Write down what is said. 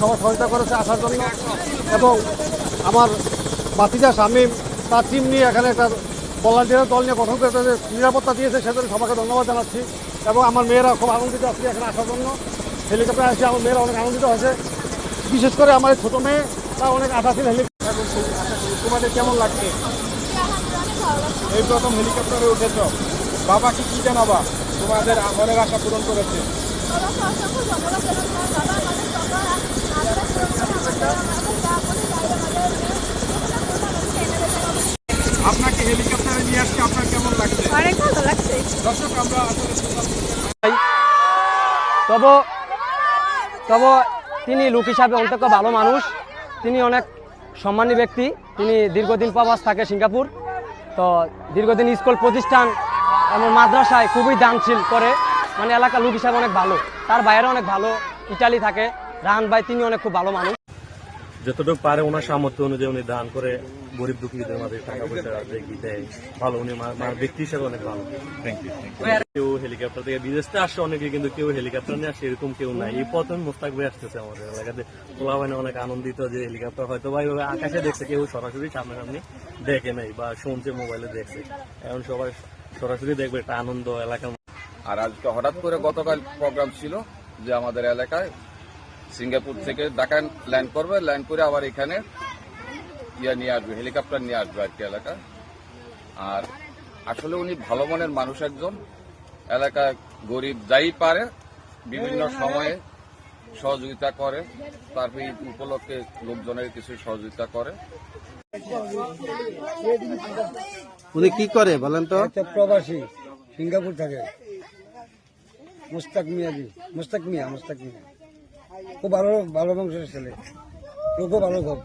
সবার সহায়তা করেছে আসার জন্য এবং আমার বাতিজা স্বামী, তার টিম নিয়ে এখানে একটা ভলান্টিয়ার দল নিয়ে গঠন করে তাদের নিরাপত্তা দিয়েছে, সেজন্য সবাইকে ধন্যবাদ জানাচ্ছি। এবং আমার মেয়েরা খুব আনন্দিত আজকে এখানে আসার জন্য। হেলিকপ্টার আসছে আমার মেয়েরা অনেক আনন্দিত হয়েছে। বিশেষ করে আমার ছোটো মেয়ে, তার অনেক আশাশীল হেলিকপ্টার তোমাদের কেমন লাগছে? এই প্রথম হেলিকপ্টারে উঠেছ। বাবা কি কি জানাবা? তোমাদের মনের আশা পূরণ করেছে। আপনাকে হেলিকপ্টারে নিয়ে আসছে আপনার কেমন লাগছে? অনেক ভালো লাগছে। দর্শক আমরা আসলে তব তব তিনি লোক হিসাবে অন্তত ভালো মানুষ। তিনি অনেক সম্মানী ব্যক্তি। তিনি দীর্ঘদিন প্রবাস থাকে সিঙ্গাপুর। তো দীর্ঘদিন স্কুল প্রতিষ্ঠান এবং মাদ্রাসায় খুবই দানশীল করে। মানে এলাকার লোক হিসাবে অনেক ভালো। তার বাইরে অনেক ভালো ইটালি থাকে। রাহান ভাই তিনি অনেক খুব ভালো মানুষ। যতটুকু পারে ওনার সামর্থ্য অনুযায়ী উনি দান করে গরিব দুঃখীদের মাঝে টাকা পয়সা দেখি দেয় ভালো উনি ব্যক্তি হিসেবে অনেক ভালো। কেউ হেলিকপ্টার থেকে বিদেশে আসছে অনেকে কিন্তু কেউ হেলিকপ্টার নিয়ে আসছে এরকম কেউ নাই। এই প্রথম মোস্তাক ভাই আসতেছে আমাদের এলাকাতে। তোলা হয় অনেক আনন্দিত যে হেলিকপ্টার হয়তো ভাই ওই আকাশে দেখছে কেউ সরাসরি সামনাসামনি দেখে নাই বা শুনছে মোবাইলে দেখছে। এখন সবাই সরাসরি দেখবে একটা আনন্দ এলাকা আর আজকে হঠাৎ করে গতকাল প্রোগ্রাম ছিল যে আমাদের এলাকায় সিঙ্গাপুর থেকে ঢাকা ল্যান্ড করবে ল্যান্ড করে আবার এখানে ইয়া নিয়ে আসবে হেলিকপ্টার নিয়ে আসবে আর কি এলাকায় আর আসলে উনি ভালো মনের মানুষ একজন। এলাকায় গরিব যাই পারে বিভিন্ন সময়ে সহযোগিতা করে তারপরে উপলক্ষে লোকজনের কিছু সহযোগিতা করে। উনি কি করে বলেন তো? প্রবাসী সিঙ্গাপুর থাকে। মুস্তাক মিয়াজি মুস্তাক মিয়া মুস্তাক মিয়া। খুব ভালো ভালো বংশের ছেলে। লোকও ভালো খুব